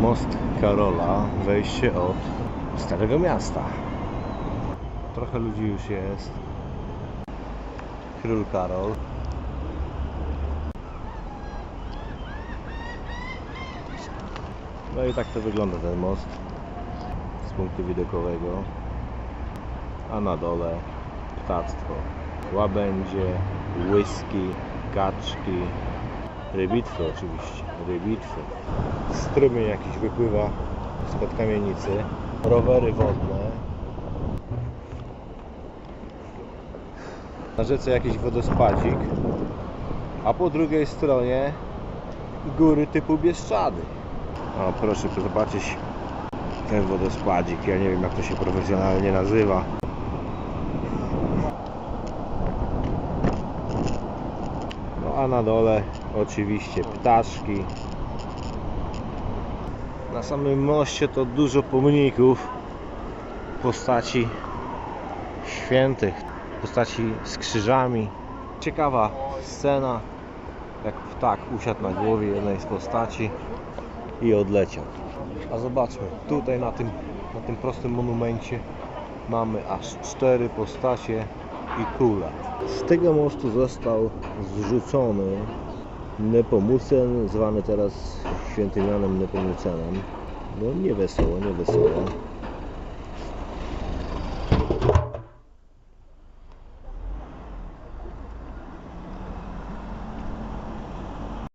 Most Karola, wejście od Starego Miasta. Trochę ludzi już jest. Król Karol. No i tak to wygląda ten most z punktu widokowego. A na dole ptactwo. Łabędzie, whisky, kaczki, rybitwy oczywiście, rybitwy. Strumień jakiś wypływa spod kamienicy. Rowery wodne. Na rzece jakiś wodospadzik, a po drugiej stronie góry typu Bieszczady. O, proszę zobaczyć ten wodospadzik. Ja nie wiem jak to się profesjonalnie nazywa. A na dole oczywiście ptaszki. Na samym moście to dużo pomników postaci świętych, postaci z krzyżami. Ciekawa scena, jak ptak usiadł na głowie jednej z postaci i odleciał. A zobaczmy, tutaj na tym, na tym prostym monumencie mamy aż cztery postacie i kula. Z tego mostu został zrzucony Nepomucen, zwany teraz świętym Janem Nepomucenem. No nie wesoło, nie wesoło.